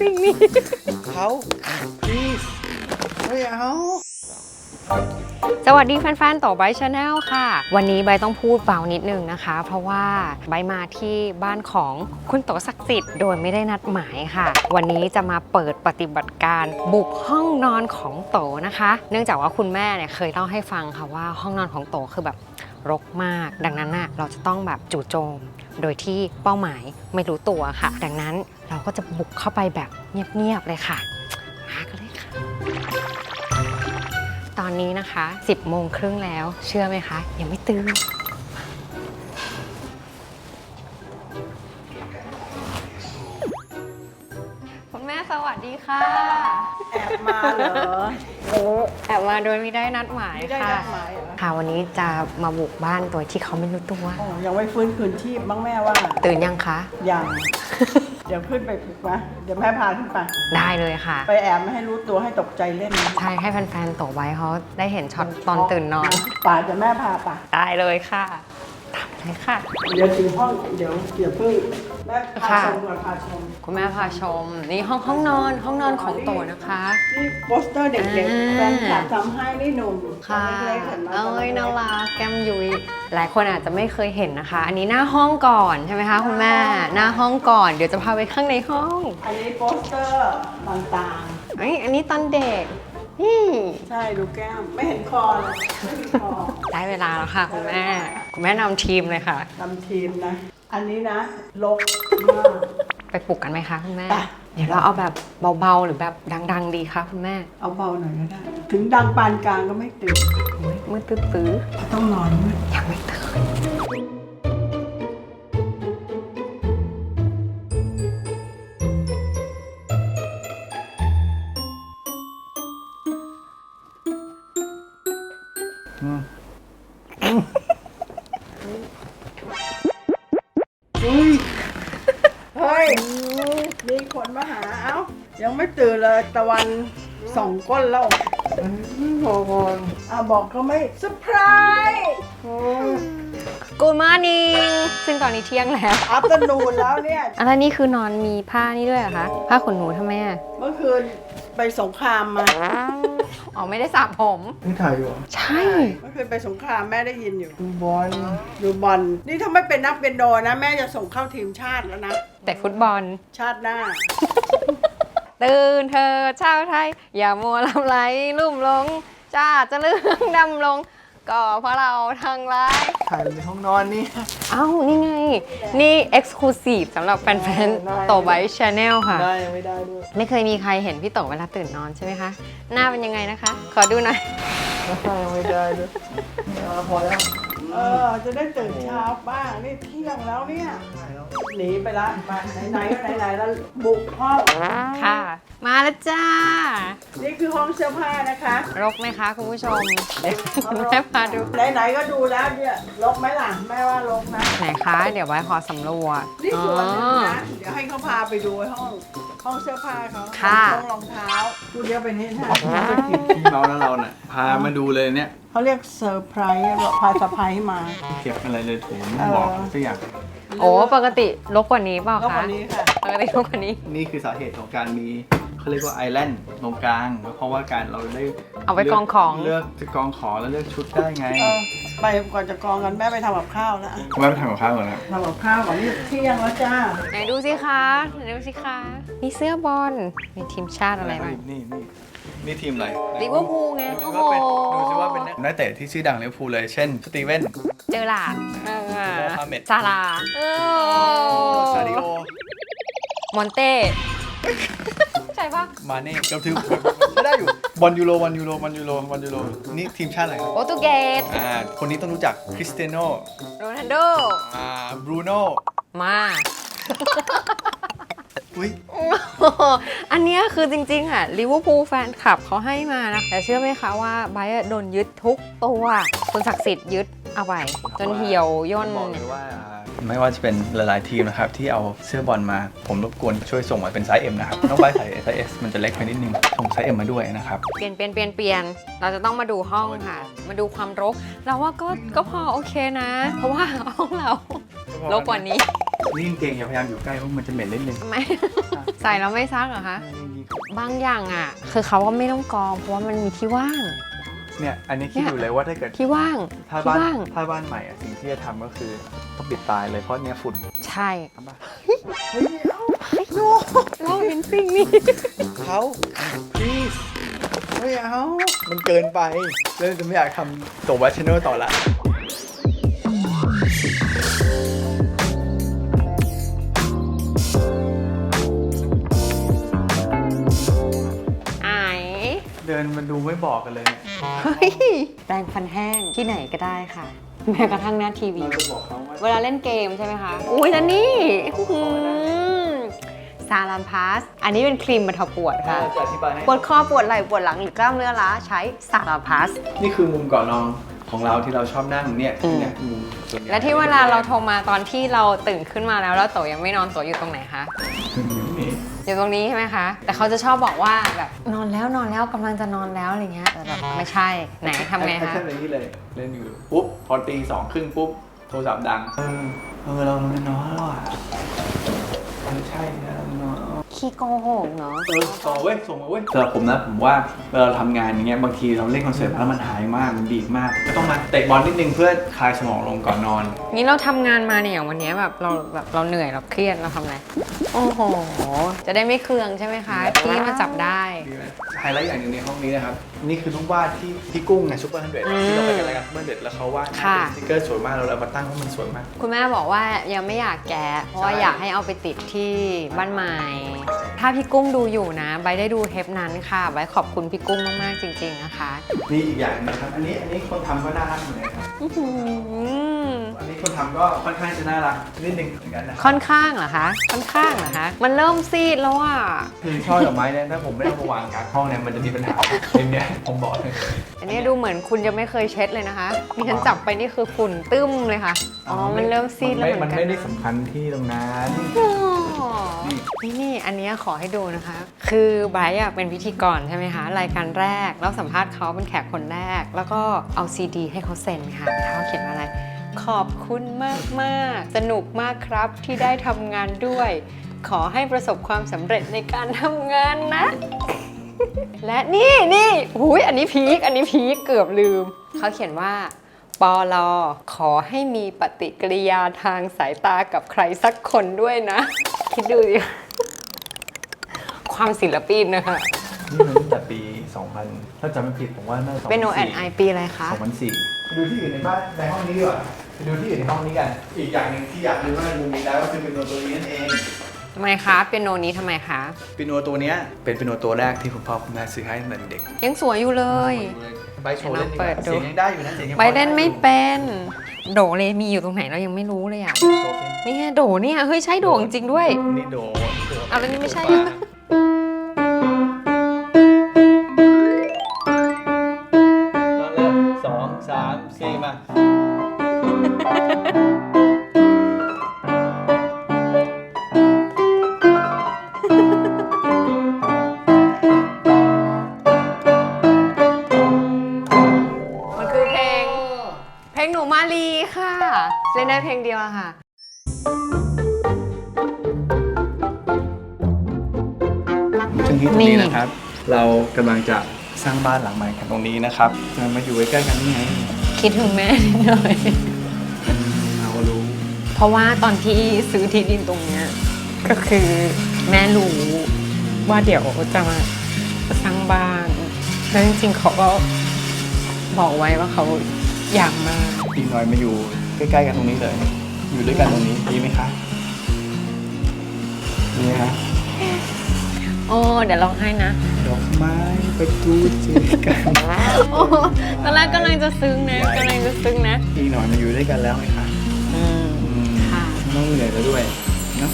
สิ่งนี้ เขา please ไม่เอา สวัสดีแฟนๆ ต่อไบชาแนลค่ะ วันนี้ใบต้องพูดเบานิดนึงนะคะ เพราะว่าใบมาที่บ้านของคุณโตศักดิ์สิทธิ์โดยไม่ได้นัดหมายค่ะ วันนี้จะมาเปิดปฏิบัติการบุกห้องนอนของโตนะคะ เนื่องจากว่าคุณแม่เนี่ยเคยเล่าให้ฟังค่ะว่าห้องนอนของโตคือแบบรกมาก ดังนั้นน่ะเราจะต้องแบบจู่โจม โดยที่เป้าหมายไม่รู้ตัวค่ะ ดังนั้นเราก็จะบุกเข้าไปแบบเงียบ ๆ เลยค่ะ มากันเลยค่ะ ตอนนี้นะคะ 10โมงครึ่งแล้วเชื่อไหมคะ ยังไม่ตื่นคุณแม่สวัสดีค่ะ แอบมาเหรอ โอ้แอบมาโดยไม่ได้นัดหมายไม่ได้ค่ะนัดหมายเหรอ ค่ะวันนี้จะมาบุกบ้านโดยที่เขาไม่รู้ตัวโอ้ยังไม่ฟื้นคืนชีพบ้างแม่ว่าตื่นยังคะ ยัง เดี๋ยวขึ้นไปปลุกนะเดี๋ยวแม่พาขึ้นไป ได้เลยค่ะ ไปแอบไม่ให้รู้ตัวให้ตกใจเล่นนะใช่ให้แฟนๆโตไว้เขาได้เห็นช็อตตอนตื่นนอน ป่าเดี๋ยวแม่พาไปได้เลยค่ะตามเลย ค่ะ เดี๋ยวถึงห้องเดี๋ยวเดี๋ยวเพิ่งแม่พาค่ะชมก่อนพาชมคุณแม่พาชม นี่ห้องห้องนอนห้องนอนของโตนะคะ นี่โปสเตอร์เด็กอ่า ๆแฟนคลับทำให้นี่หนุ่มค่ะเล็กๆเห็นไหมเอ้ยน่ารักแก้มยุยหลายคนอาจจะไม่เคยเห็นนะคะ อันนี้หน้าห้องก่อนใช่ไหมคะคุณแม่หน้าห้องก่อนเดี๋ยวจะพาไปข้างในห้องอันนี้โปสเตอร์ต่างเอ้ยอันนี้ตอนเด็กนี่ๆ ใช่ดูแก้ม ไม่เห็นคอเลยไม่มีคอได้เวลาแล้วค่ะคุณแม่ คุณแม่นำทีมเลยค่ะ ทำทีมนะ อันนี้นะลกมาก ไปปลุกกันไหมคะคุณแม่ ไป เดี๋ยวเราเอาแบบเบาๆหรือแบบดัง ๆ ดีคะคุณแม่เอาเบาหน่อยก็ได้ ถึงดังปานกลางก็ไม่ตื่นโอ้ยมืดตื้อต้องนอนมืดๆยังไม่ตื่น เลยตะวันสองก้นแล้วพอพอนอะบอกเขาไม่เซอร์ไพรส์โอ้กูมานิงซึ่งตอนนี้เที่ยงแล้ว อัปเตอร์นูนแล้วเนี่ยอะไรนี่คือนอนมีผ้านี่ด้วยเหรอคะ ผ้าขนหนูทำไมอะ เมื่อคืนไปสงครามมา อ๋อไม่ได้สระผม นี่ถ่ายอยู่เหรอใช่ เมื่อคืนไปสงครามแม่ได้ยินอยู่ ดูบอลดูบอลนี่ถ้าไม่เป็นนักเปียโนนะ แม่จะส่งเข้าทีมชาติแล้วนะ แต่ฟุตบอลชาติหน้า ตื่นเธอชาวไทย อย่ามัวลำไหลลุ่มหลงจ้าจะเรื่องดำลง ก็เพราะเราทางร้ายถ่ายในห้องนอนนี่ เอ้า นี่ไง นี่ Exclusive สำหรับแฟนได้ ๆโตไบชาแนลค่ะ ได้ยังไม่ได้ด้วยไม่เคยมีใครเห็นพี่โตเวลาตื่นนอนใช่ไหมคะ หน้าเป็นยังไงนะคะ ขอดูหน่อย ได้ยังไม่ได้ด้วยเอาพอแล้วเออ จะได้ตื่นเช้าบ้างนี่เที่ยงแล้วเนี่ย ถ่ายแล้ว หนีไปละไปไหนๆก็ไหนๆแล้วบุกห้อง ค่ะ มาแล้วจ้า นี่คือห้องเสื้อผ้านะคะรกไหมคะคุณผู้ชมเดี๋ยวคุณแม่พาดูไหนๆก็ดูแล้วเนี่ยลกไหมล่ะแม่ว่าลกนะไหนคะเดี๋ยวไว้ขอสำรวจนี่อ๋อส่วนหนึงนะเดี๋ยวให้เขาพาไปดูห้องห้องเสื้อผ้าเขาค่ะ ห้องรองเท้าดูเดียวไปนี่นะพี่น้องแล้วเราเนี่ยพามาดูเลยเนี่ยเขาเรียกเซอร์ไพรส์พาสะพายมา เก็บอะไรเลยถุงเออบอกสักอย่าง โอ้ปกติรกกว่านี้เปล่าแล้วคะวันนี้ค่ะ ปกติรกกว่านี้ นี่คือสาเหตุของการมีเขาเรียกว่าไอแลนด์ตรงกลาง เพราะว่าการเราได้เอาไว้กองของ เลือกจะกองของแล้วเลือกชุดได้ไงเออไปก่อนจะกองกันแม่ไปทำกับข้าวแล้วแม่ไปทำกับข้าวก่อนนะทำกับข้าวก่อนนี่เที่ยงแล้วจ้า ไหนดูสิคะไหนดูสิคะ มีเสื้อบอล มีทีมชาติอะไรบ้างนี่นี่ นี่ทีมอะไรลิเวอร์พูลไงดูโอ้สิโหว่าเป็นดูสิว่าเป็นนักเตะที่ชื่อดังลิเวอร์พูลเลย เช่น สตีเวนเจอหลาดเออโมฮัมเหม็ดซาลาเออซาดิโอ มอนเต้ใช่ปะมาเน่ก็ถือไม่ได้อยู่บอลยูโรบอลยูโรบอลยูโรบอลยูโรนี่ทีมชาติอะไรครับโปรตุเกสอ่าคนนี้ต้องรู้จักคริสเตียโนโรนัลโดอ่าบรูโน่มา อุ้ยอันเนี้ยคือจริงๆอะลิเวอร์พูลแฟนคลับเขาให้มานะ แต่เชื่อไหมคะว่าไบรท์อะโดนยึดทุกตัวคุณศักดิ์สิทธิ์ยึดเอาไปจนเหี่ยวย่น บอกเลยว่าอ่าไม่ว่าจะเป็นหลายๆทีมนะครับที่เอาเสื้อบอลมา ผมรบกวนช่วยส่งมาเป็นไซส์ M นะครับน้องใบใส่ไซส์ S มันจะเล็กไปนิดนึงส่งไซส์ M มาด้วยนะครับเปลี่ยนเปลี่ยนเปลี่ยนเปลี่ยน เราจะต้องมาดูห้องค่ะ มาดูความรก เราว่าก็ก็พอโอเคนะ เพราะว่าห้องเรารกกว่านี้ นี่กางเกงอย่าพยายามอยู่ใกล้เพราะมันจะเหม็นนิดนึงไม่ ใส่แล้วไม่ซักเหรอคะ บางอย่างอะ คือเขาก็ไม่ต้องกรองเพราะว่ามันมีที่ว่าง เนี่ย อันนี้คิดอยู่เลยว่าถ้าเกิดที่ว่างถ้าที่บ้านว่าง ถ้าบ้านใหม่อะสิ่งที่จะทำก็คือต้องปิดตายเลยเพราะเนี้ยฝุ่นใช่ทำปะเราเห็นสิ่งนี้ เขา please ไม่เอา มันเกินไป เริ่มจะไม่อยากทำตัววัชเนอร์ต่อละ เดินมันดูไม่บอกกันเลยเนี่ยเฮ้ยแปรงฟันแห้งที่ไหนก็ได้ค่ะ แม้กระทั่งหน้าทีวี เราจะบอกเขาว่าเวลาเล่นเกมใช่ไหมคะ อุ้ยนั่นนี่ซาลัมพาส อันนี้เป็นครีมบรรเทาปวดค่ะจะอธิบายให้ปวดคอปวดไหล่ปวดหลังหรือกล้ามเนื้อล้าใช้ซาลัมพาส นี่คือมุมก่อนนอน ของเราที่เราชอบนั่งเนี่ยอืมเนี่ยมุมส่นใหญ่และที่เวลาเราโทรมาตอนที่เราตื่นขึ้นมาแล้วแล้วโตยังไม่นอนโตอยู่ตรงไหนคะอยู่นี่อยู่ตรงนี้ใช่ไหมคะ แต่เขาจะชอบบอกว่าแบบนอนแล้วนอนแล้วกำลังจะนอนแล้วอะไรเงี้ยแต่แบบไม่ใช่ไหนทำไงแอคคะชั่นเลยนี่เลยเล่นอยู่ปุ๊บพอตีสองครึ่งปุ๊บโทรศัพท์ดัง เออเออเราไม่นอนแล้วอะเออใช่นะ ขี้โกหกเนาะเออต่อเว้ยส่งมาเว้ยสำหรับผมนะผมว่าเวลาเราทำงานอย่างเงี้ยบางทีเราเล่นคอนเสิร์ตแล้วมันหายมากมันดีดมาก ก็ต้องมาเตะบอลนิดนึงเพื่อคลายสมองลงก่อนนอน งี้เราทำงานมาเนี่ยอย่างวันเนี้ยแบบเราแบบเราเหนื่อยเราเครียดเราทำอะไร โอ้โห จะได้ไม่เคืองใช่ไหมคะที่มาจับได้ ดีไหมไฮไลท์อย่างหนึ่งในห้องนี้นะครับนี่คือรูปวาดที่ที่กุ้งไงซูเปอร์ฮันเดรดอืมที่เราไปกันรายการซูเปอร์ฮันเดรดแล้วเขาวาดค่ะ เป็นสติกเกอร์สวยมากเราเลยเอามาตั้งเพราะมันสวยมาก คุณแม่บอกว่ายังไม่อยากแกะเพราะว่าใช่ อยากให้เอาไปติดที่บ้านใหม่ถ้าพี่กุ้งดูอยู่นะใบได้ดูเทปนั้นค่ะใบขอบคุณพี่กุ้งมากๆจริง ๆนะคะนี่อีกอย่างหนึงครับ อันนี้อันนี้คนทำก็น่ารักเหมือนกันครับ อื้อหืออันนี้คน ทำก็ค่อนข้างจะน่ารักนิดนึงเหมือนกันนะค่อนข้างเหรอคะ ค่อนข้างเหรอคะ มันเริ่มซีดแล้วอะ คือช่อดอกไม้เนี่ยถ้าผมไม่เอามาวางกลางห้องเนี่ยมันจะมีปัญหาเรื่องเนี้ยผมบอกเลยอันนี้ดูเหมือนคุณจะไม่เคยเช็ดเลยนะคะนี่ฉันจับไปนี่คือฝุ่นตึ้มเลยค่ะ อ๋อ มันเริ่มซีดแล้วเหมือนมันกันไม่ได้นะสำคัญที่ตรงนั้นอ๋อนี่นี่อันเนี้ยขอให้ดูนะคะ คือไบรท์อะเป็นพิธีกรใช่ไหมคะรายการแรกแล้วสัมภาษณ์เขาเป็นแขกคนแรก แล้วก็เอาซีดีให้เขาเซ็นค่ะเขาเขียนว่าอะไร ขอบคุณมากมากๆ สนุกมากครับที่ได้ทำงานด้วย ขอให้ประสบความสำเร็จในการทำงานนะ และนี่นี่หุยอันนี้พีคอันนี้พีคเกือบลืม เขาเขียนว่าปอลอขอให้มีปฏิกิริยาทางสายตากับใครสักคนด้วยนะ คิดดูดิความศิลปินนะคะ นี่มันตั้งแต่ปี 2000 ถ้าจำไม่ผิดผมว่าน่าจะเป็นโนแอนไอปีอะไรคะ 2004 ดูที่อื่นในบ้านในห้องนี้ดีกว่า ไปดูที่อื่นในห้องนี้กัน อีกอย่างหนึ่งที่อยากดูมากมุมนี้แล้วก็คือเป็นโนตัวนี้นั่นเอง ทำไมคะเป็นโนนี้ทำไมคะเป็นโนตัวเนี้ยเป็นเป็นโนตัวแรกที่คุณพ่อคุณแม่ซื้อให้ตั้งแต่เด็กยังสวยอยู่เลยใบโชว์เล่นดีกเปิว่าดดูเสียงยังได้อยู่นะเสียงยังใบเล่นไม่เป็น โดเลมีอยู่ตรงไหนเรายังไม่รู้เลยอะโชว์เพลงนี่ไงโดเนี่ยเฮ้ยใช่โดจริงๆด้วย นี่โดโดเอาแล้วนี่ไม่ใช่มาเริ่มสองสามสี่มา ถึงที่ตรงนี่นี้นะครับ เรากำลังจะสร้างบ้านหลังใหม่กันตรงนี้นะครับจะมาอยู่ใกล้ๆกันนี่ไงคิดถึงแม่นิดหน่อย เรารู้เพราะว่าตอนที่ซื้อที่ดินตรงเนี้ยก็คือแม่รู้ว่าเดี๋ยวจะมาสร้างบ้านแล้วจริงๆเขาก็บอกไว้ว่าเขาอยากมาอีกหน่อยมาอยู่ใกล้ๆกันตรงนี้เลย อยู่ด้วยกันตรงนี้ดีไหมคะดีไหมคะ โอ้เดี๋ยวร้องให้นะ ดอกไม้ประตูเจอกันโอ้ตอนแรกกำลังจะซึ้งนะกำลังจะซึ้งนะอีกหน่อยมาอยู่ด้วยกันแล้วไหมคะอืมอืมค่ะไม่ต้องเหนื่อยแล้วด้วยเนาะ